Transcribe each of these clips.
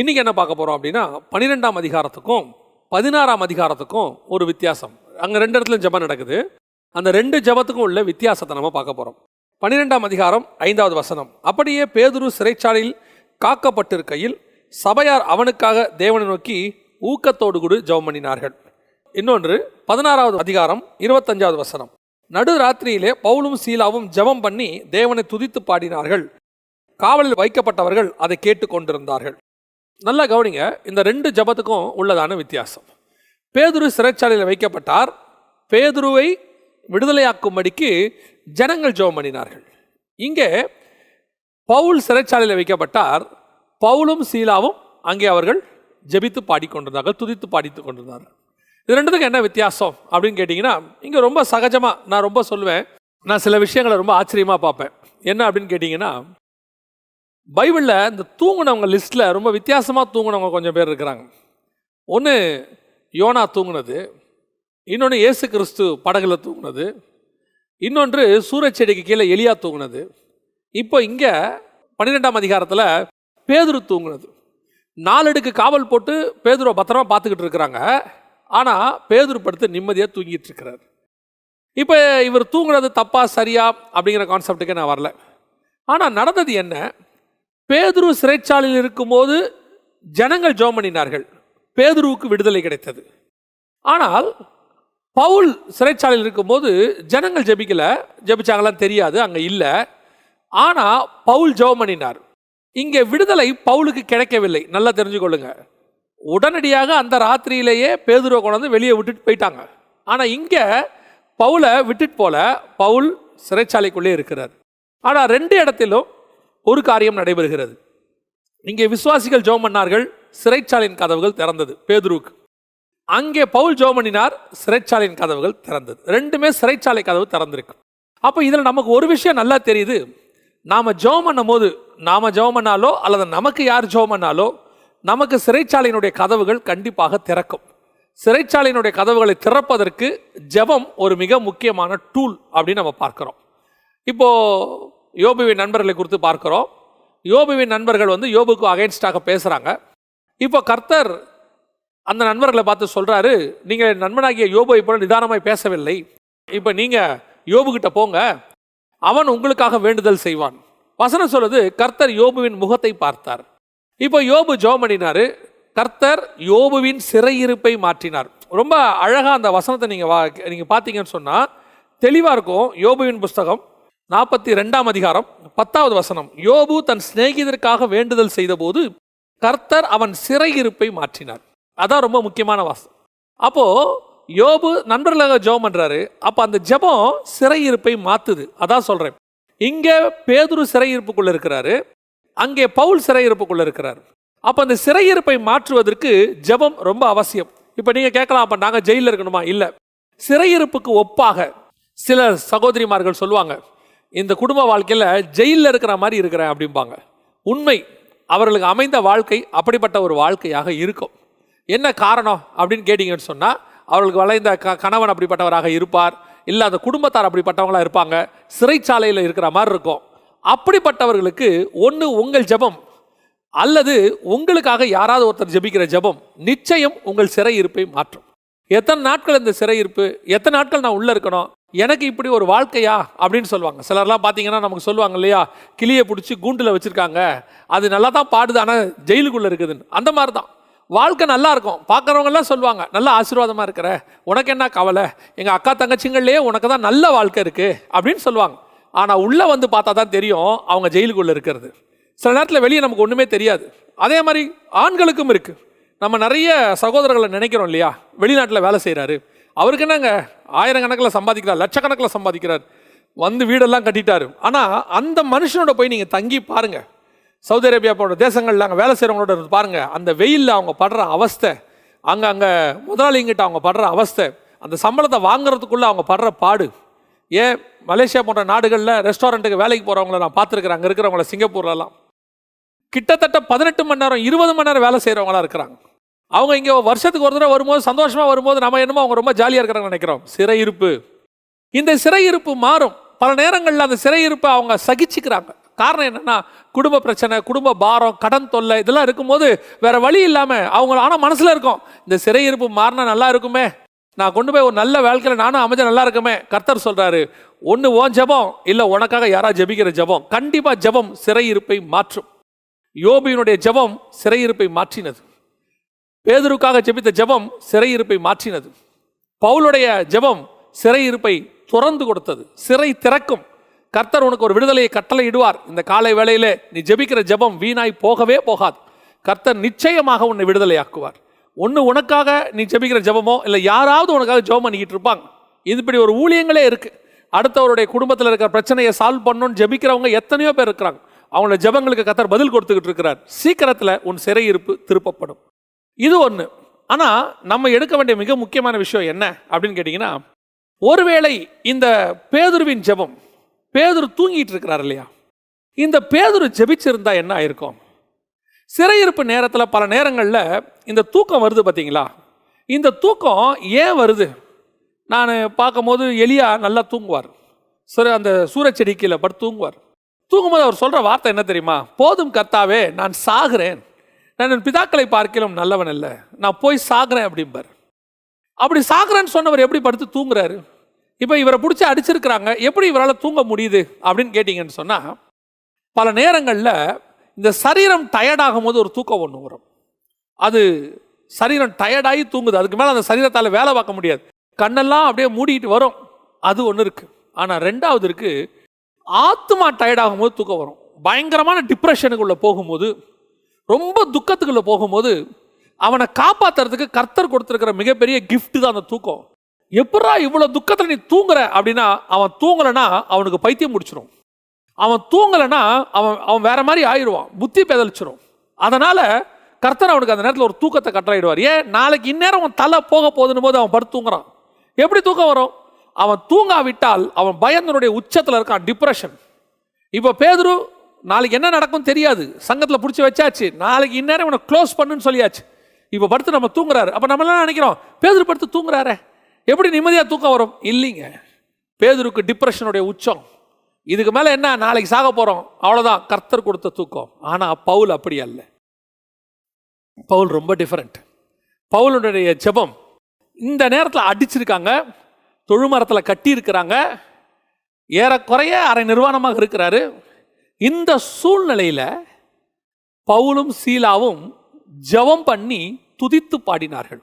இன்றைக்கி என்ன பார்க்க போகிறோம் அப்படின்னா பன்னிரெண்டாம் அதிகாரத்துக்கும் பதினாறாம் அதிகாரத்துக்கும் ஒரு வித்தியாசம். அங்கே ரெண்டு இடத்துல ஜெபம் நடக்குது. அந்த ரெண்டு ஜெபத்துக்கும் உள்ள வித்தியாசத்தை நம்ம பார்க்க போகிறோம் பன்னிரெண்டாம் அதிகாரம் ஐந்தாவது வசனம். அப்படியே பேதுரு சிறைச்சாலையில் காக்கப்பட்டிருக்கையில் சபையார் அவனுக்காக தேவனை நோக்கி ஊக்கத்தோடு கூட ஜெபம் பண்ணினார்கள். இன்னொன்று பதினாறாவது அதிகாரம் இருபத்தஞ்சாவது வசனம். நடு ராத்திரியிலே பவுலும் சீலாவும் ஜெபம் பண்ணி தேவனை துதித்து பாடினார்கள். காவலில் வைக்கப்பட்டவர்கள் அதை கேட்டு கொண்டிருந்தார்கள் நல்லா கவனிங்க இந்த ரெண்டு ஜபத்துக்கும் உள்ளதான வித்தியாசம். பேதுரு சிறைச்சாலையில் வைக்கப்பட்டார். பேதுருவை விடுதலையாக்கும்படிக்கு ஜனங்கள் ஜெபம் பண்ணினார்கள். இங்கே பவுல் சிறைச்சாலையில் வைக்கப்பட்டார். பவுலும் சீலாவும் அங்கே அவர்கள் ஜெபித்து பாடிக்கொண்டிருந்தார்கள் துதித்து பாடித்து கொண்டிருந்தார்கள். இது ரெண்டுத்துக்கு என்ன வித்தியாசம் அப்படின்னு கேட்டிங்கன்னா இங்கே ரொம்ப சகஜமாக நான் ரொம்ப சொல்லுவேன். நான் சில விஷயங்களை ரொம்ப ஆச்சரியமாக பார்ப்பேன். என்ன அப்படின்னு கேட்டிங்கன்னா பைபிளில் இந்த தூங்கினவங்க லிஸ்ட்டில் ரொம்ப வித்தியாசமாக தூங்கினவங்க கொஞ்சம் பேர் இருக்கிறாங்க. ஒன்று யோனா தூங்கினது. இன்னொன்று இயேசு கிறிஸ்து படகுல தூங்கினது. இன்னொன்று சூரச்செடிக்கு கீழே எலியா தூங்கினது. இப்போ இங்கே பன்னிரெண்டாம் அதிகாரத்தில் பேதுரு தூங்குனது. நாலடுக்கு காவல் போட்டு பேதுருவை பத்திரமா பார்த்துக்கிட்டு இருக்கிறாங்க. ஆனால் பேதுரு படுத்து நிம்மதியாக தூங்கிட்டு இருக்கிறார். இப்போ இவர் தூங்குனது தப்பா சரியா அப்படிங்கிற கான்செப்டுக்கே நான் வரல. ஆனால் நடந்தது என்ன? பேதுரு சிறைச்சாலையில் இருக்கும்போது ஜனங்கள் ஜோமனினார்கள் பண்ணினார்கள். பேதுருவுக்கு விடுதலை கிடைத்தது. ஆனால் பவுல் சிறைச்சாலையில் இருக்கும்போது ஜனங்கள் ஜெபிக்கல. ஜபிச்சாங்களாம் தெரியாது அங்கே இல்லை. ஆனால் பவுல் ஜெபம் பண்ணினார். இங்கே விடுதலை பவுலுக்கு கிடைக்கவில்லை. நல்லா தெரிஞ்சுக்கொள்ளுங்க. உடனடியாக அந்த ராத்திரியிலேயே பேதுருவை கொண்டாந்து வெளியே விட்டுட்டு போயிட்டாங்க. ஆனால் இங்கே பவுலை விட்டுட்டு போல பவுல் சிறைச்சாலைக்குள்ளே இருக்கிறார். ஆனால் ரெண்டு இடத்திலும் ஒரு காரியம் நடைபெறுகிறது. இங்கே விசுவாசிகள் ஜோம் பண்ணார்கள் சிறைச்சாலையின் கதவுகள் திறந்தது பேதுருக்கு அங்கே பவுல் ஜோமனினார் சிறைச்சாலையின் கதவுகள் திறந்தது. ரெண்டுமே சிறைச்சாலை கதவு திறந்திருக்கு. அப்போ இதில் நமக்கு ஒரு விஷயம் நல்லா தெரியுது. நாம் ஜெபம் பண்ணும் போது நாம் ஜோம் பண்ணாலோ அல்லது நமக்கு யார் ஜோம் பண்ணாலோ நமக்கு சிறைச்சாலையினுடைய கதவுகள் கண்டிப்பாக திறக்கும். சிறைச்சாலையினுடைய கதவுகளை திறப்பதற்கு ஜெபம் ஒரு மிக முக்கியமான டூல் அப்படின்னு நம்ம பார்க்குறோம். இப்போ யோபுவின் நண்பர்களை குறித்து பார்க்கிறோம். யோபுவின் நண்பர்கள் வந்து யோபுக்கு அகைன்ஸ்டாக பேசுகிறாங்க இப்போ கர்த்தர் அந்த நண்பர்களை பார்த்து சொல்கிறாரு நீங்கள் நண்பனாகிய யோபுவை போல நிதானமாய் பேசவில்லை. இப்போ நீங்கள் யோபுக்கிட்ட போங்க. அவன் உங்களுக்காக வேண்டுதல் செய்வான். வசனம் சொல்லுது கர்த்தர் யோபுவின் முகத்தை பார்த்தார். இப்போ யோபு ஜோமணினார் கர்த்தர் யோபுவின் சிறையிருப்பை மாற்றினார். ரொம்ப அழகாக அந்த வசனத்தை நீங்கள் வா நீங்கள் பார்த்தீங்கன்னு சொன்னால் தெளிவாக இருக்கும். யோபுவின் புஸ்தகம் நாற்பத்தி ரெண்டாம் அதிகாரம் பத்தாவது வசனம். யோபு தன் சிநேகிதருக்காக வேண்டுதல் செய்தபோது கர்த்தர் அவன் சிறையிருப்பை மாற்றினார். அதான் ரொம்ப முக்கியமான வாசம். அப்போது யோபு நண்பர்களாக ஜெபம் பண்ணுறாரு அப்போ அந்த ஜெபம் சிறையிருப்பை மாற்றுது அதான் சொல்கிறேன் இங்கே பேதுரு சிறையிருப்புக்குள்ளே இருக்கிறாரு. அங்கே பவுல் சிறையிருப்புக்குள்ளே இருக்கிறார். அப்போ அந்த சிறையிருப்பை மாற்றுவதற்கு ஜெபம் ரொம்ப அவசியம். இப்போ நீங்கள் கேட்கலாம் அப்போ நாங்கள் ஜெயிலில் இருக்கணுமா? இல்லை. சிறையிருப்புக்கு ஒப்பாக சில சகோதரிமார்கள் சொல்லுவாங்க இந்த குடும்ப வாழ்க்கையில் ஜெயிலில் இருக்கிற மாதிரி இருக்கிறேன் அப்படிம்பாங்க. உண்மை அவர்களுக்கு அமைந்த வாழ்க்கை அப்படிப்பட்ட ஒரு வாழ்க்கையாக இருக்கும். என்ன காரணம் அப்படின்னு கேட்டிங்கன்னு சொன்னால் அவர்களுக்கு வளைந்த க கணவன் அப்படிப்பட்டவராக இருப்பார் இல்லை அந்த குடும்பத்தார் அப்படிப்பட்டவங்களா இருப்பாங்க சிறைச்சாலையில் இருக்கிற மாதிரி இருக்கும். அப்படிப்பட்டவர்களுக்கு ஒன்று உங்கள் ஜெபம் அல்லது உங்களுக்காக யாராவது ஒருத்தர் ஜெபிக்கிற ஜெபம் நிச்சயம் உங்கள் சிறை இருப்பை மாற்றும். எத்தனை நாட்கள் இந்த சிறையிருப்பு எத்தனை நாட்கள் நான் உள்ளே இருக்கணும்? எனக்கு இப்படி ஒரு வாழ்க்கையா? அப்படின்னு சொல்லுவாங்க. சிலர்லாம் பார்த்தீங்கன்னா நமக்கு சொல்லுவாங்க இல்லையா? கிளியை பிடிச்சி கூண்டில் வச்சுருக்காங்க. அது நல்லா தான் பாடுது ஆனால் ஜெயிலுக்குள்ளே இருக்குதுன்னு. அந்த மாதிரி தான் வாழ்க்கை நல்லா இருக்கும். பார்க்குறவங்கலாம் சொல்லுவாங்க நல்லா ஆசீர்வாதமாக இருக்கிற. உனக்கு என்ன கவலை? எங்கள் அக்கா தங்கச்சிங்கள்லேயே உனக்கு தான் நல்ல வாழ்க்கை இருக்குது அப்படின்னு சொல்லுவாங்க. ஆனால் உள்ளே வந்து பார்த்தா தான் தெரியும் அவங்க ஜெயிலுக்குள்ளே இருக்கிறது. சில நேரத்தில் வெளியே நமக்கு ஒன்றுமே தெரியாது. அதே மாதிரி ஆண்களுக்கும் இருக்குது நம்ம நிறைய சகோதரர்களை நினைக்கிறோம் இல்லையா? வெளிநாட்டில் வேலை செய்கிறாரு அவருக்கு என்னங்க? ஆயிரக்கணக்கில் சம்பாதிக்கிறார் லட்சக்கணக்கில் சம்பாதிக்கிறார். வந்து வீடெல்லாம் கட்டிட்டாரு. ஆனால் அந்த மனுஷனோட போய் நீங்கள் தங்கி பாருங்க. சவுதி அரேபியா போன்ற தேசங்களில் அங்கே வேலை செய்கிறவங்களோட இருந்து பாருங்க. அந்த வெயிலில் அவங்க படுற அவஸ்தை அங்கே அங்கே முதலாளிங்கிட்ட அவங்க படுற அவஸ்தை அந்த சம்பளத்தை வாங்குறதுக்குள்ளே அவங்க படுற பாடு. ஏன்? மலேசியா போன்ற நாடுகளில் ரெஸ்டாரண்ட்டுக்கு வேலைக்கு போகிறவங்கள நான் பார்த்துருக்குறேன். அங்கே இருக்கிறவங்கள சிங்கப்பூர்லலாம். கிட்டத்தட்ட பதினெட்டு மணி நேரம் இருபது மணி நேரம் வேலை செய்கிறவங்களா இருக்கிறாங்க. அவங்க இங்கே வருஷத்துக்கு ஒரு தடவை வரும்போது சந்தோஷமாக வரும்போது நம்ம என்னமோ அவங்க ரொம்ப ஜாலியாக இருக்கிறாங்கன்னு நினைக்கிறோம். சிறையிருப்பு. இந்த சிறையிருப்பு மாறும். பல நேரங்களில் அந்த சிறையிருப்பை அவங்க சகிச்சுக்கிறாங்க. காரணம் என்னன்னா குடும்ப பிரச்சனை குடும்ப பாரம் கடன் தொல்லை இதெல்லாம் இருக்கும்போது வேறு வழி இல்லாமல் அவங்க ஆனால் மனசில் இருக்கும் இந்த சிறையிருப்பு மாறினா நல்லா இருக்குமே. நான் கொண்டு போய் ஒரு நல்ல வாழ்க்கையில் நானும் அமைஞ்ச நல்லா இருக்குமே. கர்த்தர் சொல்கிறாரு ஒன்று ஓன் ஜெபம் இல்லை உனக்காக யாராக ஜெபிக்கிற ஜெபம். கண்டிப்பாக ஜெபம் சிறையிருப்பை மாற்றும். யோபியினுடைய ஜெபம் சிறையிருப்பை மாற்றினது. பேதருக்காக ஜெபித்த ஜெபம் சிறையிருப்பை மாற்றினது. பவுலுடைய ஜெபம் சிறையிருப்பை துறந்து கொடுத்தது. சிறை திறக்கும். கர்த்தர் உனக்கு ஒரு விடுதலையை கட்டளை இடுவார் இந்த காலை வேளையில் நீ ஜெபிக்கிற ஜெபம் வீணாய் போகவே போகாது. கர்த்தர் நிச்சயமாக உன்னை விடுதலையாக்குவார். ஒன்று உனக்காக நீ ஜெபிக்கிற ஜெபமோ இல்லை யாராவது உனக்காக ஜெபம் பண்ணிக்கிட்டு இருப்பாங்க. இது இப்படி ஒரு ஊழியங்களே இருக்குது அடுத்தவருடைய குடும்பத்தில் இருக்கிற பிரச்சனையை சால்வ் பண்ணணும்னு ஜெபிக்கிறவங்க எத்தனையோ பேர் இருக்கிறாங்க. அவங்களோட ஜெபங்களுக்கு கர்த்தர் பதில் கொடுத்துக்கிட்டு இருக்கிறார். சீக்கிரத்தில் உன் சிறையிருப்பு திருப்பப்படும். இது ஒன்று ஆனால் நம்ம எடுக்க வேண்டிய மிக முக்கியமான விஷயம் என்ன அப்படின்னு கேட்டிங்கன்னா ஒருவேளை இந்த பேதுருவின் ஜெபம் பேதுரு தூங்கிட்டு இருக்கிறார் இல்லையா? இந்த பேதுரு ஜபிச்சிருந்தா என்ன ஆயிருக்கும்? சிறையிருப்பு நேரத்தில் பல நேரங்களில் இந்த தூக்கம் வருது பார்த்தீங்களா இந்த தூக்கம் ஏன் வருது? நான் பார்க்கும்போது எலியா நல்லா தூங்குவார். சரி அந்த சூரச்செடி கீழே படுத்து தூங்குவார். தூங்கும்போது அவர் சொல்கிற வார்த்தை என்ன தெரியுமா? போதும் கர்த்தாவே நான் சாகிறேன். நான் என் பிதாக்களை பார்க்கலாம் நல்லவன் அல்ல. நான் போய் சாகிறேன் அப்படிம்பார். அப்படி சாகிறேன்னு சொன்னவர் எப்படி படுத்து தூங்குறாரு? இப்போ இவரை பிடிச்சி அடிச்சிருக்கிறாங்க. எப்படி இவரால் தூங்க முடியுது அப்படின்னு கேட்டிங்கன்னு சொன்னால் பல நேரங்களில் இந்த சரீரம் டயர்டாகும் போது ஒரு தூக்கம் ஒன்று வரும். அது சரீரம் டயர்டாகி தூங்குது. அதுக்கு மேலே அந்த சரீரத்தால் வேலை பார்க்க முடியாது. கண்ணெல்லாம் அப்படியே மூடிட்டு வரும். அது ஒன்று இருக்குது ஆனால் ரெண்டாவது இருக்குது ஆத்மா டயர்டாகும் போது தூக்கம் வரும். பயங்கரமான டிப்ரெஷனுக்குள்ளே போகும்போது ரொம்ப துக்கத்துக்குள்ளே போகும்போது அவனை காப்பாத்துறதுக்கு கர்த்தர் கொடுத்துருக்கிற மிகப்பெரிய கிஃப்ட் தான் அந்த தூக்கம். எப்படா இவ்வளோ துக்கத்தில் நீ தூங்குற அப்படின்னா அவன் தூங்கலைன்னா அவனுக்கு பைத்தியம் முடிச்சிடும் அவன் தூங்கலைன்னா அவன் அவன் வேற மாதிரி ஆயிடுவான் புத்தி பெதலிச்சிரும். அதனால கர்த்தர் அவனுக்கு அந்த நேரத்தில் ஒரு தூக்கத்தை கட்டறாயிடுவார் ஏன்? நாளைக்கு இந்நேரம் அவன் தலை போக போதுன்னு போது அவன் படுத்து தூங்குறான். எப்படி தூக்கம் வரும்? அவன் தூங்காவிட்டால் அவன் பயந்தனுடைய உச்சத்தில் இருக்கான் டிப்ரெஷன் இப்போ பேதுரு நாளைக்கு என்ன நடக்கும் தெரியாது. சங்கத்தில் பிடிச்சி வச்சாச்சு. நாளைக்கு இந்நேரம் இவனை க்ளோஸ் பண்ணுன்னு சொல்லியாச்சு. இப்போ படுத்து நம்ம தூங்குறாரு. அப்போ நம்ம என்ன நினைக்கிறோம்? பேதுரு படுத்து தூங்குறாரே. எப்படி நிம்மதியாக தூக்கம் வரும்? இல்லைங்க. பேதுருக்கு டிப்ரெஷனுடைய உச்சம். இதுக்கு மேலே என்ன? நாளைக்கு சாக போகிறோம் அவ்வளோதான் கர்த்தர் கொடுத்த தூக்கம். ஆனால் பவுல் அப்படி அல்ல. பவுல் ரொம்ப டிஃப்ரெண்ட் பவுலுடைய ஜெபம் இந்த நேரத்தில் அடிச்சிருக்காங்க. தொழுமரத்தில் கட்டியிருக்கிறாங்க. ஏறக்குறைய அரை நிர்வாணமாக இருக்கிறாரு. இந்த சூழ்நிலையில் பவுலும் சீலாவும் ஜெபம் பண்ணி துதித்து பாடினார்கள்.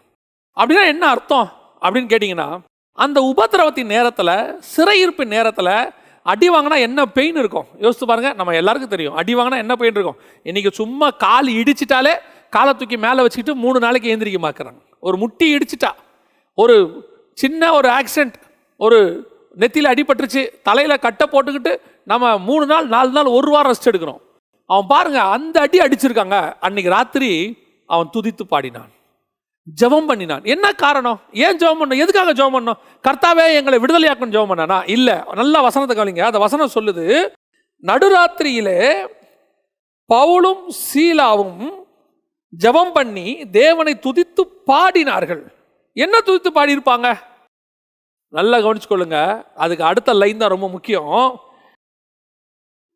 அப்படின்னா என்ன அர்த்தம்? அப்படின்னு கேட்டிங்கன்னா அந்த உபத்திரவத்தின் நேரத்தில் சிறையிருப்பு நேரத்தில் அடி வாங்கினா என்ன பெயின் இருக்கும்? யோசித்து பாருங்க நம்ம எல்லாருக்கும் தெரியும். அடி வாங்கினா என்ன பெயின் இருக்கும்? இன்னைக்கு சும்மா கால் இடிச்சிட்டாலே காலை தூக்கி மேலே வச்சுக்கிட்டு மூணு நாளைக்கு ஏந்திரிக்க மாக்குறாங்க ஒரு முட்டி இடிச்சிட்டா ஒரு சின்ன ஒரு ஆக்சிடென்ட் ஒரு நெத்தியில் அடிபட்டுருச்சு தலையில் கட்டை போட்டுக்கிட்டு நம்ம மூணு நாள் நாலு நாள் ஒரு வாரம் ரெஸ்ட் எடுக்கிறோம். அவன் பாருங்க அந்த அடி அடிச்சிருக்காங்க. அன்னைக்கு ராத்திரி அவன் துதித்து பாடினான். ஜெபம் பண்ணினான். என்ன காரணம்? ஏன் ஜெபம் பண்ண எதுக்காக ஜெபம் பண்ணோம் கர்த்தாவே எங்களை விடுதலையாக்கணும் ஜபம் பண்ணானா? இல்லை. நல்ல வசனத்தை கவனிங்க. அந்த வசனம் சொல்லுது நடுராத்திரியிலே பவுலும் சீலாவும் ஜெபம் பண்ணி தேவனை துதித்து பாடினார்கள். என்ன துதித்து பாடியிருப்பாங்க? நல்லா கவனிச்சுக்கொள்ளுங்க. அதுக்கு அடுத்த லைன் தான் ரொம்ப முக்கியம்.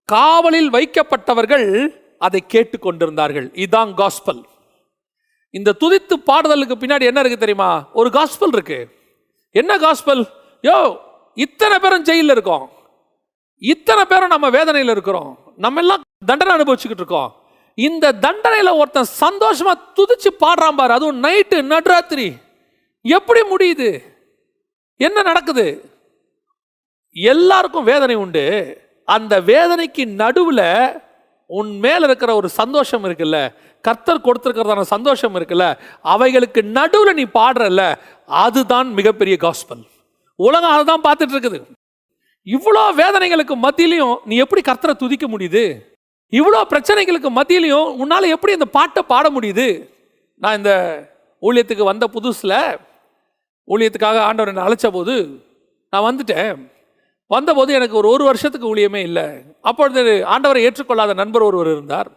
காவலில் வைக்கப்பட்டவர்கள் அதை கேட்டு கொண்டிருந்தார்கள் இதான் காஸ்பல் இந்த துதித்து பாடுதலுக்கு பின்னாடி என்ன இருக்கு தெரியுமா? ஒரு காஸ்பல் இருக்கு. என்ன காஸ்பல் யோ இத்தனை பேரும் ஜெயிலில் இருக்கோம். இத்தனை பேரும் நம்ம வேதனையில் இருக்கிறோம். நம்ம எல்லாம் தண்டனை அனுபவிச்சுக்கிட்டு இருக்கோம். இந்த தண்டனையில் ஒருத்தன் சந்தோஷமா துதிச்சு பாடுறான் பாரு. அதுவும் நைட்டு நடுராத்திரி. எப்படி முடியுது? என்ன நடக்குது? எல்லாருக்கும் வேதனை உண்டு. அந்த வேதனைக்கு நடுவில் உன் மேல இருக்கிற ஒரு சந்தோஷம் இருக்குல்ல கர்த்தர் கொடுத்துருக்கிறதான சந்தோஷம் இருக்குல்ல அவைகளுக்கு நடுவில் நீ பாடுறல்ல அதுதான் மிகப்பெரிய காஸ்பல் உலகம் அதை தான் பார்த்துட்டு இருக்குது இவ்வளோ வேதனைகளுக்கு மத்தியிலையும் நீ எப்படி கர்த்தரை துதிக்க முடியுது? இவ்வளோ பிரச்சனைகளுக்கு மத்தியிலையும் உன்னால் எப்படி இந்த பாட்டை பாட முடியுது? நான் இந்த ஊழியத்துக்கு வந்த புதுசில் ஊழியத்துக்காக ஆண்டவர் என்னை அழைச்ச போது நான் வந்துட்டேன். வந்தபோது எனக்கு ஒரு ஒரு வருஷத்துக்கு ஊழியமே இல்லை. அப்பொழுது ஆண்டவரை ஏற்றுக்கொள்ளாத நண்பர் ஒருவர் இருந்தார்.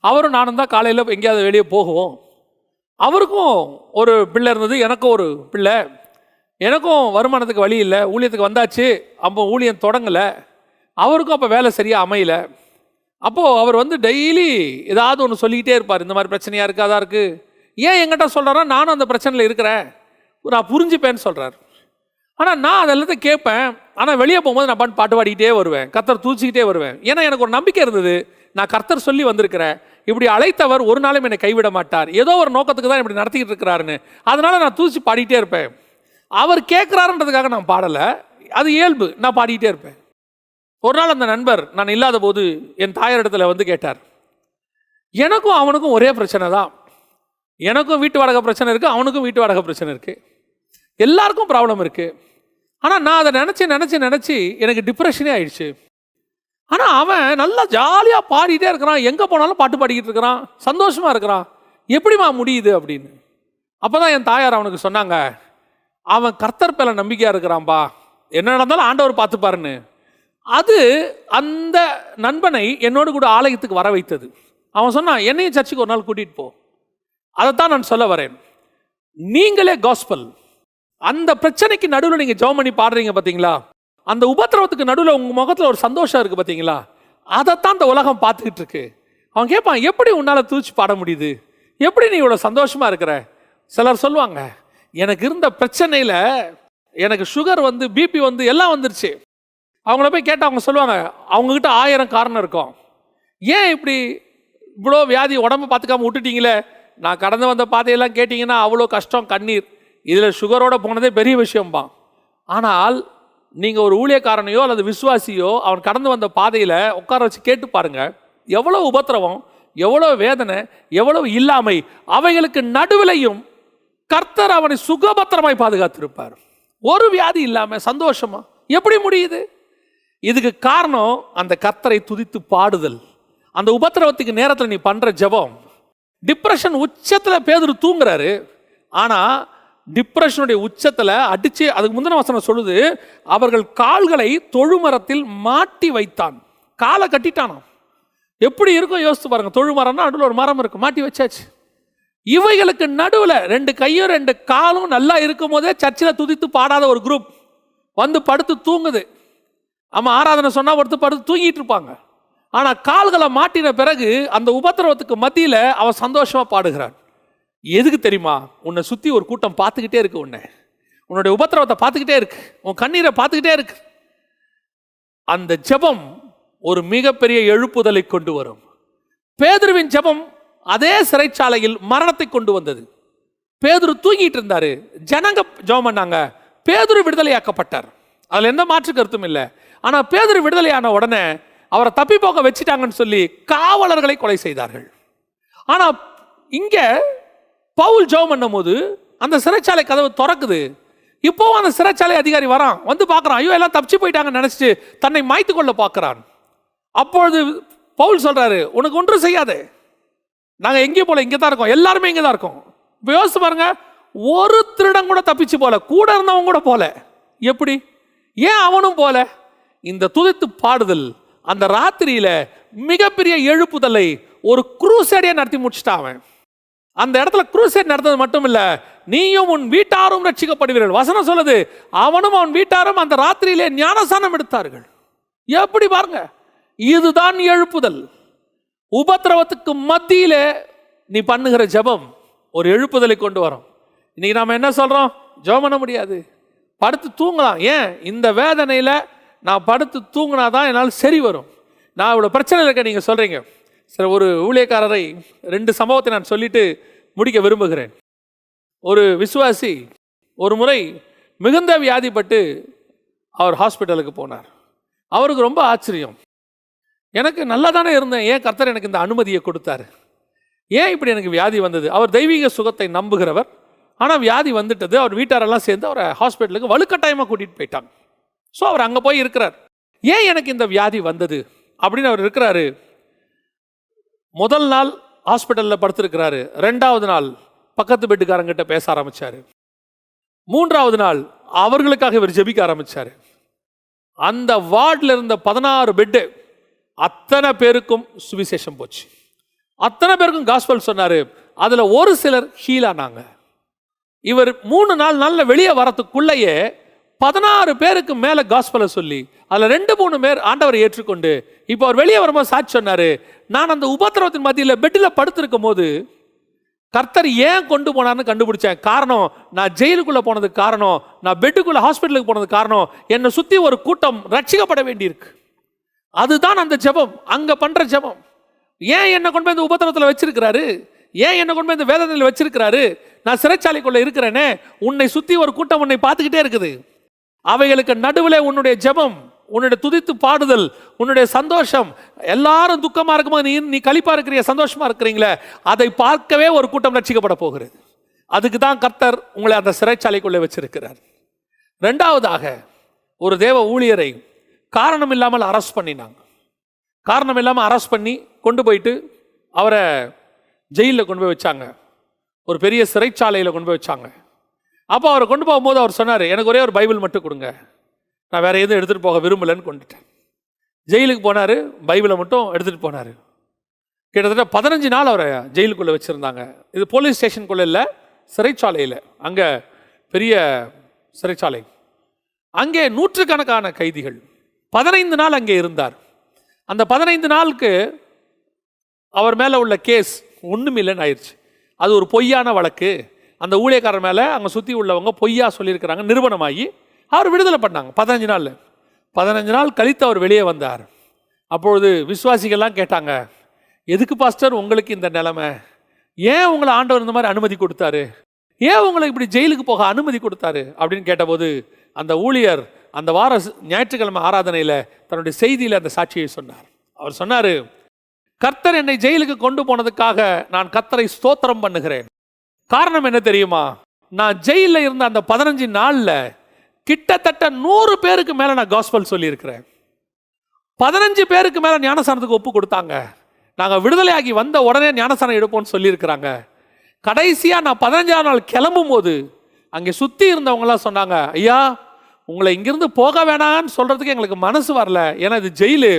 அவரும் நானும் தான் காலையில் எங்கேயாவது வெளியே போகுவோம். அவருக்கும் ஒரு பிள்ளை இருந்தது எனக்கும் ஒரு பிள்ளை. எனக்கும் வருமானத்துக்கு வழி இல்லை. ஊழியத்துக்கு வந்தாச்சு. அப்போ ஊழியம் தொடங்கலை. அவருக்கும் அப்போ வேலை சரியாக அமையல. அப்போது அவர் வந்து டெய்லி ஏதாவது ஒன்று சொல்லிக்கிட்டே இருப்பார். இந்த மாதிரி பிரச்சனையாக இருக்குது அதாக இருக்குது ஏன் எங்கிட்ட சொல்கிறாரா நானும் அந்த பிரச்சனையில் இருக்கிறேன். நான் புரிஞ்சுப்பேன்னு சொல்கிறார் ஆனால் நான் அதெல்லாத்தையும் கேட்பேன். ஆனால் வெளியே போகும்போது நான் பாட்டு பாட்டு பாடிக்கிட்டே வருவேன். கர்த்தர் தூச்சிக்கிட்டே வருவேன். ஏன்னா எனக்கு ஒரு நம்பிக்கை இருந்தது. நான் கர்த்தர் சொல்லி வந்திருக்கிறேன். இப்படி அழைத்தவர் ஒரு நாளும் என்னை கைவிட மாட்டார். ஏதோ ஒரு நோக்கத்துக்கு தான் இப்படி நடத்திக்கிட்டு இருக்கிறாருன்னு. அதனால் நான் தூச்சி பாடிக்கிட்டே இருப்பேன். அவர் கேட்குறாருன்றதுக்காக நான் பாடலை. அது இயல்பு. நான் பாடிக்கிட்டே இருப்பேன். ஒரு நாள் அந்த நண்பர் நான் இல்லாத போது என் தாயாரிடத்தில் வந்து கேட்டார். எனக்கும் அவனுக்கும் ஒரே பிரச்சனை தான் எனக்கும் வீட்டு வாடகை பிரச்சனை இருக்குது அவனுக்கும் வீட்டு வாடகை பிரச்சனை இருக்குது எல்லாருக்கும் ப்ராப்ளம் இருக்குது ஆனால் நான் அதை நினச்சி நினச்சி நினச்சி எனக்கு டிப்ரெஷனே ஆயிடுச்சு. ஆனால் அவன் நல்லா ஜாலியாக பாடிட்டே இருக்கிறான். எங்கே போனாலும் பாட்டு பாடிக்கிட்டு இருக்கிறான். சந்தோஷமாக இருக்கிறான். எப்படிம்மா முடியுது அப்படின்னு. அப்போ தான் என் தாயார் அவனுக்கு சொன்னாங்க அவன் கர்த்தர் பேல நம்பிக்கையாக இருக்கிறான்பா. என்ன நடந்தாலும் ஆண்டவர் பார்த்துப்பாருன்னு. அது அந்த நண்பனை என்னோடு கூட ஆலயத்துக்கு வர வைத்தது. அவன் சொன்னான் என்னையும் சர்ச்சுக்கு ஒரு நாள் கூட்டிகிட்டு போ. அதைத்தான் நான் சொல்ல வரேன். நீங்களே காஸ்பல் அந்த பிரச்சனைக்கு நடுவில் நீங்கள் ஜெபம் பண்ணி பாடுறீங்க பார்த்தீங்களா அந்த உபத்திரவத்துக்கு நடுவில் உங்கள் முகத்தில் ஒரு சந்தோஷம் இருக்குது பார்த்தீங்களா அதைத்தான் இந்த உலகம் பார்த்துக்கிட்டு இருக்கு. அவன் கேட்பான் எப்படி உன்னால் தூச்சி பாட முடியுது? எப்படி நீ இவ்வளோ சந்தோஷமாக இருக்கிற? சிலர் சொல்லுவாங்க எனக்கு இருந்த பிரச்சனையில் எனக்கு சுகர் வந்து பிபி வந்து எல்லாம் வந்துருச்சு. அவங்கள போய் கேட்டால் அவங்க சொல்லுவாங்க அவங்கக்கிட்ட ஆயிரம் காரணம் இருக்கும். ஏன் இப்படி இவ்வளோ வியாதி உடம்பு பார்த்துக்காம விட்டுட்டீங்களே? நான் கடந்து வந்த பாதையெல்லாம் கேட்டிங்கன்னா அவ்வளோ கஷ்டம் கண்ணீர். இதில் சுகரோடு போனதே பெரிய விஷயம்பான் ஆனால் நீங்கள் ஒரு ஊழியக்காரனையோ அல்லது விசுவாசியோ அவன் கடந்து வந்த பாதையில் உட்கார வச்சு கேட்டு பாருங்கள் எவ்வளோ உபத்திரவம் எவ்வளோ வேதனை எவ்வளவு இல்லாமை. அவைகளுக்கு நடுவிலையும் கர்த்தர் அவனை சுகபத்திரமாய் பாதுகாத்திருப்பார். ஒரு வியாதி இல்லாமல் சந்தோஷமா? எப்படி முடியுது? இதுக்கு காரணம் அந்த கர்த்தரை துதித்து பாடுதல். அந்த உபத்திரவத்துக்கு நேரத்தில் நீ பண்ணுற ஜெபம். டிப்ரெஷன் உச்சத்தில் பேதர் தூங்குறாரு. ஆனால் டிப்ரெஷனுடைய உச்சத்தில் அடிச்சு அதுக்கு முந்தின வசனம் சொல்லுது அவர்கள் கால்களை தொழுமரத்தில் மாட்டி வைத்தான். காலை கட்டிட்டானாம் எப்படி இருக்கும்? யோசித்து பாருங்க. தொழுமரம்னா நடுவில் ஒரு மரம் இருக்குது மாட்டி வச்சாச்சு. இவைகளுக்கு நடுவில் ரெண்டு கையும் ரெண்டு காலும் நல்லா இருக்கும் போதே சர்ச்சில் துதித்து பாடாத ஒரு குரூப் வந்து படுத்து தூங்குது. ஆமாம் ஆராதனை சொன்னால் ஒருத்தர் படுத்து தூங்கிட்டு இருப்பாங்க. ஆனால் கால்களை மாட்டின பிறகு அந்த உபத்திரவத்துக்கு மத்தியில் அவன் சந்தோஷமாக பாடுகிறான். எதுக்கு தெரியுமா? உன்னை சுற்றி ஒரு கூட்டம் பார்த்துக்கிட்டே இருக்கு உன்னை. உன்னுடைய உபத்திரவத்தை பார்த்துக்கிட்டே இருக்கு. உன் கண்ணீரை பார்த்துக்கிட்டே இருக்கு. அந்த ஜெபம் ஒரு மிகப்பெரிய எழுப்புதலை கொண்டு வரும். பேதுருவின் ஜெபம் அதே சிறைச்சாலையில் மரணத்தை கொண்டு வந்தது. பேதுரு தூங்கிட்டு இருந்தாரு. ஜனங்க ஜபம் பண்ணாங்க. பேதுரு விடுதலையாக்கப்பட்டார். அதில் எந்த மாற்று கருத்தும் இல்லை. ஆனால் பேதுரு விடுதலையான உடனே அவரை தப்பி போக வச்சிட்டாங்கன்னு சொல்லி காவலர்களை கொலை செய்தார்கள். ஆனால் இங்கே பவுல் ஜெபம் பண்ணும்போது அந்த சிறைச்சாலை கதவு திறக்குது. இப்போவும் அந்த சிறைச்சாலை அதிகாரி வரான். வந்து பார்க்குறான். ஐயோ எல்லாம் தப்பிச்சு போயிட்டாங்கன்னு நினச்சிட்டு தன்னை மாய்த்து கொள்ள பார்க்குறான். அப்பொழுது பவுல் சொல்கிறாரு உனக்கு ஒன்றும் செய்யாதே. நாங்கள் எங்கேயும் போல இங்கே தான் இருக்கோம். எல்லாருமே இங்கே தான் இருக்கோம். இப்போ யோசிச்சு பாருங்க ஒரு திருடன் கூட தப்பிச்சு போல கூட இருந்தவன் கூட போல. எப்படி? ஏன் அவனும் போல? இந்த துதித்து பாடுதல் அந்த ராத்திரியில மிகப்பெரிய எழுப்புதலை ஒரு குரூசேடியை நடத்தி முடிச்சிட்டான் அவன். அந்த இடத்துல குரூசேட் நடந்தது மட்டும் இல்ல நீயும் உன் வீட்டாரும் ரட்சிக்கப்படுவீர்கள். வசனம் சொல்லுது அவனும் அவன் வீட்டாரும் அந்த ராத்திரியிலே ஞானசானம் எடுத்தார்கள். எப்படி பாருங்க இதுதான் எழுப்புதல். உபத்திரவத்துக்கு மத்தியிலே நீ பண்ணுகிற ஜெபம் ஒரு எழுப்புதலை கொண்டு வரும். இன்னைக்கு நாம என்ன சொல்றோம்? ஜெபம் பண்ண முடியாது. படுத்து தூங்கலாம். ஏன்? இந்த வேதனையில நான் படுத்து தூங்கினா தான் என்னால் சரி வரும். நான் இவ்வளோ பிரச்சனை இருக்க நீங்கள் சொல்கிறீங்க சில ஒரு ஊழியக்காரரை ரெண்டு சம்பவத்தை நான் சொல்லிட்டு முடிக்க விரும்புகிறேன். ஒரு விசுவாசி ஒரு முறை மிகுந்த வியாதிப்பட்டு அவர் ஹாஸ்பிட்டலுக்கு போனார். அவருக்கு ரொம்ப ஆச்சரியம். எனக்கு நல்லா தானே இருந்தேன். ஏன் கர்த்தர் எனக்கு இந்த அனுமதியை கொடுத்தாரு? ஏன் இப்படி எனக்கு வியாதி வந்தது? அவர் தெய்வீக சுகத்தை நம்புகிறவர். ஆனால் வியாதி வந்துட்டது. அவர் வீட்டாரெல்லாம் சேர்ந்து அவரை ஹாஸ்பிட்டலுக்கு வலுக்கட்டாயமாக கூட்டிகிட்டு போயிட்டாங்க. ஸோ அவர் அங்கே போய் இருக்கிறார். ஏன் எனக்கு இந்த வியாதி வந்தது? அப்படின்னு அவர் இருக்கிறாரு. முதல் நாள் ஹாஸ்பிட்டலில் படுத்திருக்கிறாரு. ரெண்டாவது நாள் பக்கத்து பெட்டுக்காரங்கிட்ட பேச ஆரம்பிச்சாரு. மூன்றாவது நாள் அவர்களுக்காக இவர் ஜெபிக்க ஆரம்பித்தார் அந்த வார்டில் இருந்த பதினாறு பெட்டு அத்தனை பேருக்கும் சுவிசேஷம் போச்சு. அத்தனை பேருக்கும் காஸ்பல் சொன்னார். அதில் ஒரு சிலர் ஹீலானாங்க இவர் மூணு நாள் நாளில் வெளியே வரத்துக்குள்ளேயே பதினாறு பேருக்கு மேலே காஸ்பலை சொல்லி அதில் ரெண்டு மூணு பேர் ஆண்டவரை ஏற்றுக்கொண்டு இப்போ அவர் வெளியே வரும்போது சாட்சி சொன்னார் நான் அந்த உபத்திரவத்தின் மத்தியில் பெட்டில் படுத்திருக்கும் போது கர்த்தர் ஏன் கொண்டு போனார்னு கண்டுபிடிச்சேன். காரணம் நான் ஜெயிலுக்குள்ளே போனதுக்கு காரணம் நான் பெட்டுக்குள்ளே ஹாஸ்பிட்டலுக்கு போனதுக்கு காரணம் என்னை சுற்றி ஒரு கூட்டம் ரட்சிக்கப்பட வேண்டியிருக்கு. அதுதான் அந்த ஜெபம். அங்கே பண்ணுற ஜெபம். ஏன் என்னை கொண்டு போய் இந்த உபத்திரத்தில் வச்சிருக்கிறாரு? ஏன் என்னை கொண்டு போய் இந்த வேதனையில் வச்சிருக்கிறாரு? நான் சிறைச்சாலைக்குள்ளே இருக்கிறேனே உன்னை சுற்றி ஒரு கூட்டம் உன்னை பார்த்துக்கிட்டே இருக்குது. அவைகளுக்கு நடுவில் உன்னுடைய ஜெபம் உன்னுடைய துதித்து பாடுதல் உன்னுடைய சந்தோஷம் எல்லாரும் துக்கமாக இருக்கும்போது நீ நீ கழிப்பாக இருக்கிறீங்க சந்தோஷமாக இருக்கிறீங்களே அதை பார்க்கவே ஒரு கூட்டம் ரட்சிக்கப்பட போகிறது. அதுக்கு தான் கர்த்தர் உங்களை அந்த சிறைச்சாலைக்குள்ளே வச்சிருக்கிறார். ரெண்டாவதாக ஒரு தேவ ஊழியரை காரணம் இல்லாமல் அரெஸ்ட் பண்ணினாங்க. காரணம் இல்லாமல் அரெஸ்ட் பண்ணி கொண்டு போயிட்டு அவரை ஜெயிலில் கொண்டு போய் வச்சாங்க. ஒரு பெரிய சிறைச்சாலையில் கொண்டு போய் வச்சாங்க. அப்போ அவரை கொண்டு போகும்போது அவர் சொன்னார் எனக்கு ஒரே ஒரு பைபிள் மட்டும் கொடுங்க. நான் வேறு எதுவும் எடுத்துகிட்டு போக விரும்பலைன்னு கொண்டுட்டேன். ஜெயிலுக்கு போனார் பைபிளை மட்டும் எடுத்துகிட்டு போனார். கிட்டத்தட்ட பதினஞ்சு நாள் அவரை ஜெயிலுக்குள்ளே வச்சுருந்தாங்க. இது போலீஸ் ஸ்டேஷனுக்குள்ளே இல்லை சிறைச்சாலையில். அங்கே பெரிய சிறைச்சாலை. அங்கே நூற்றுக்கணக்கான கைதிகள். பதினைந்து நாள் அங்கே இருந்தார். அந்த பதினைந்து நாளுக்கு அவர் மேலே உள்ள கேஸ் ஒன்றுமில்லைன்னு ஆயிடுச்சு அது ஒரு பொய்யான வழக்கு. அந்த ஊழியக்காரர் மேலே அங்கே சுற்றி உள்ளவங்க பொய்யா சொல்லியிருக்கிறாங்க நிறுவனமாகி அவர் விடுதலை பண்ணாங்க. பதினஞ்சு நாள் பதினஞ்சு நாள் கழித்து அவர் வெளியே வந்தார். அப்பொழுது விசுவாசிகள்லாம் கேட்டாங்க எதுக்கு பாஸ்டர் உங்களுக்கு இந்த நிலைமை? ஏன் உங்களை ஆண்டவர் இந்த மாதிரி அனுமதி கொடுத்தாரு? ஏன் உங்களை இப்படி ஜெயிலுக்கு போக அனுமதி கொடுத்தாரு? அப்படின்னு கேட்டபோது அந்த ஊழியர் அந்த வார ஞாயிற்றுக்கிழமை ஆராதனையில் தன்னுடைய செய்தியில் அந்த சாட்சியை சொன்னார். அவர் சொன்னார் கர்த்தர் என்னை ஜெயிலுக்கு கொண்டு போனதுக்காக நான் கர்த்தரை ஸ்தோத்திரம் பண்ணுகிறேன். காரணம் என்ன தெரியுமா? நான் ஜெயிலில் இருந்த அந்த பதினஞ்சு நாளில் கிட்டத்தட்ட நூறு பேருக்கு மேலே நான் காஸ்பல் சொல்லியிருக்கிறேன். பதினஞ்சு பேருக்கு மேலே ஞானசானத்துக்கு ஒப்பு கொடுத்தாங்க. நாங்கள் விடுதலையாகி வந்த உடனே ஞானசானம் எடுப்போம்னு சொல்லியிருக்கிறாங்க. கடைசியாக நான் பதினஞ்சாம் நாள் கிளம்பும் போது அங்கே சுற்றி இருந்தவங்களாம் சொன்னாங்க ஐயா உங்களை இங்கிருந்து போக வேணாம்னு சொல்கிறதுக்கு எங்களுக்கு மனசு வரல. ஏன்னா இது ஜெயிலு.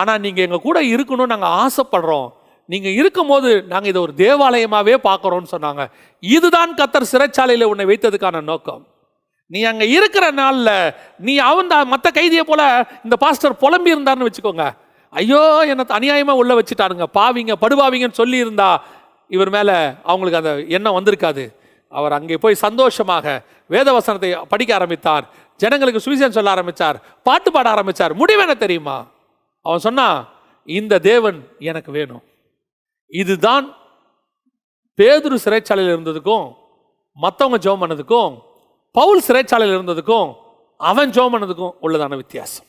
ஆனால் நீங்கள் எங்கள் கூட இருக்கணும்னு நாங்கள் ஆசைப்படுறோம். நீங்கள் இருக்கும்போது நாங்கள் இதை ஒரு தேவாலயமாகவே பார்க்குறோன்னு சொன்னாங்க. இதுதான் கத்தர் சிறைச்சாலையில் உன்னை வைத்ததுக்கான நோக்கம். நீ அங்கே இருக்கிற நாளில் நீ அவன் தான் மற்ற கைதியை போல இந்த பாஸ்டர் புலம்பி இருந்தார்னு வச்சுக்கோங்க. ஐயோ என்னை அநியாயமாக உள்ளே வச்சுட்டாருங்க பாவிங்க படுபாவிங்கன்னு சொல்லியிருந்தா இவர் மேலே அவங்களுக்கு அந்த எண்ணம் வந்திருக்காது. அவர் அங்கே போய் சந்தோஷமாக வேதவசனத்தை படிக்க ஆரம்பித்தார். ஜனங்களுக்கு சுவிசேஷம் சொல்ல ஆரம்பித்தார் பாட்டு பாட ஆரம்பித்தார் முடிவு என்ன தெரியுமா? அவன் சொன்னான் இந்த தேவன் எனக்கு வேணும். இதுதான் பேதுரு சிறைச்சாலையில் இருந்ததுக்கும் மற்றவங்க ஜோம் பண்ணதுக்கும் பவுல் சிறைச்சாலையில் இருந்ததுக்கும் அவன் ஜெபம் பண்ணதுக்கும் உள்ளதான வித்தியாசம்.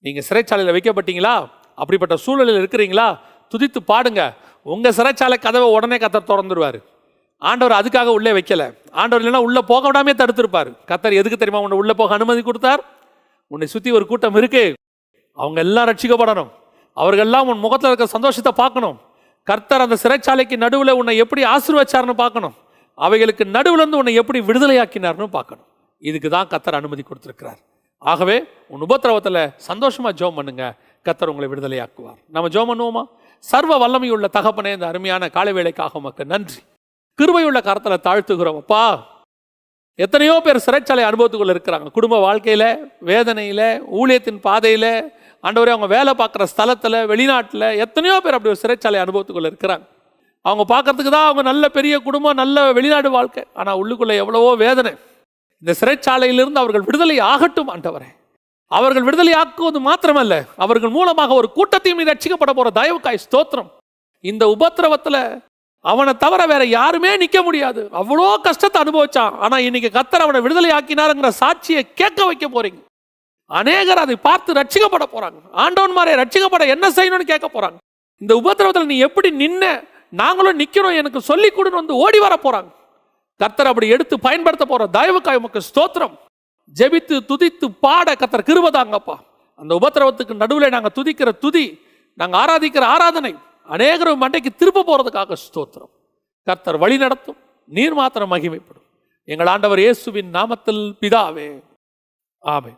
நீங்கள் சிறைச்சாலையில் வைக்கப்பட்டீங்களா? அப்படிப்பட்ட சூழலில் இருக்கிறீங்களா? துதித்து பாடுங்க. உங்கள் சிறைச்சாலை கதவை உடனே கத்தர் திறந்துருவார். ஆண்டவர் அதுக்காக உள்ளே வைக்கல. ஆண்டவர் இல்லைன்னா உள்ளே போக விடாமே தடுத்திருப்பார். கத்தர் எதுக்கு தெரியுமா? உன்னை உள்ளே போக அனுமதி கொடுத்தார். உன்னை சுற்றி ஒரு கூட்டம் இருக்கு. அவங்க எல்லாம் ரட்சிக்கப்படணும். அவர்கள்லாம் உன் முகத்தில் இருக்கிற சந்தோஷத்தை பார்க்கணும். கர்த்தர் அந்த சிறைச்சாலைக்கு நடுவில் உன்னை எப்படி ஆசீர்வச்சார்னு பார்க்கணும். அவைகளுக்கு நடுவில் இருந்து உன்னை எப்படி விடுதலையாக்கினார்னு பார்க்கணும். இதுக்கு தான் கத்தர் அனுமதி கொடுத்துருக்கிறார். ஆகவே உன் உபத்திரவத்தில் சந்தோஷமாக ஜோம் பண்ணுங்க. கர்த்தர் உங்களை விடுதலையாக்குவார். நம்ம ஜோம் பண்ணுவோமா? சர்வ வல்லமையுள்ள தகப்பனே இந்த அருமையான காலை வேலைக்காக உமக்கு நன்றி. கிருபையுள்ள கரத்தில் தாழ்த்துகிறோம். அப்பா எத்தனையோ பேர் சிறைச்சாலை அனுபவத்துக்குள்ளே இருக்கிறாங்க. குடும்ப வாழ்க்கையில் வேதனையில் ஊழியத்தின் பாதையில் ஆண்டவரே அவங்க வேலை பார்க்குற ஸ்தலத்தில் வெளிநாட்டில் எத்தனையோ பேர் அப்படி ஒரு சிறைச்சாலை அனுபவத்துக்குள்ள இருக்கிறாங்க. அவங்க பார்க்கறதுக்கு தான் அவங்க நல்ல பெரிய குடும்பம் நல்ல வெளிநாடு வாழ்க்கை. ஆனால் உள்ளுக்குள்ளே எவ்வளவோ வேதனை. இந்த சிறைச்சாலையிலிருந்து அவர்கள் விடுதலை ஆகட்டும் ஆண்டவரே. அவர்கள் விடுதலை ஆக்குவது மாத்திரமல்ல அவர்கள் மூலமாக ஒரு கூட்டத்தையும் நீ ரட்சிக்கப்பட போகிற தயவுக்காய் ஸ்தோத்திரம். இந்த உபத்திரவத்தில் அவனை தவிர வேற யாருமே நிற்க முடியாது. அவ்வளோ கஷ்டத்தை அனுபவிச்சான். ஆனால் இன்னைக்கு கத்தர் அவனை விடுதலை ஆக்கினாருங்கிற சாட்சியை கேட்க வைக்க போறீங்க. அநேகர் அதை பார்த்து ரட்சிக்கப்பட போறாங்க. ஆண்டவன்மாரை ரட்சிக்கப்பட என்ன செய்யணும்னு கேட்க போறாங்க. இந்த உபத்திரவத்தில் நீ எப்படி நின்ன நாங்களும் நிற்கணும் எனக்கு சொல்லி கொடுன்னு வந்து ஓடி வர போறாங்க. கர்த்தர் அப்படி எடுத்து பயன்படுத்த போற தயவுக்காய் உமக்கு ஸ்தோத்திரம். ஜெபித்து துதித்து பாட கர்த்தர் கிருபதாங்கப்பா அந்த உபத்திரவத்துக்கு நடுவில் நாங்கள் துதிக்கிற துதி நாங்கள் ஆராதிக்கிற ஆராதனை அநேகரும் மண்டைக்கு திரும்ப போகிறதுக்காக ஸ்தோத்திரம். கர்த்தர் வழி நடத்தும் நீர் மாத்திரம் மகிமைப்படும். எங்கள் ஆண்டவர் இயேசுவின் நாமத்தில் பிதாவே. ஆமே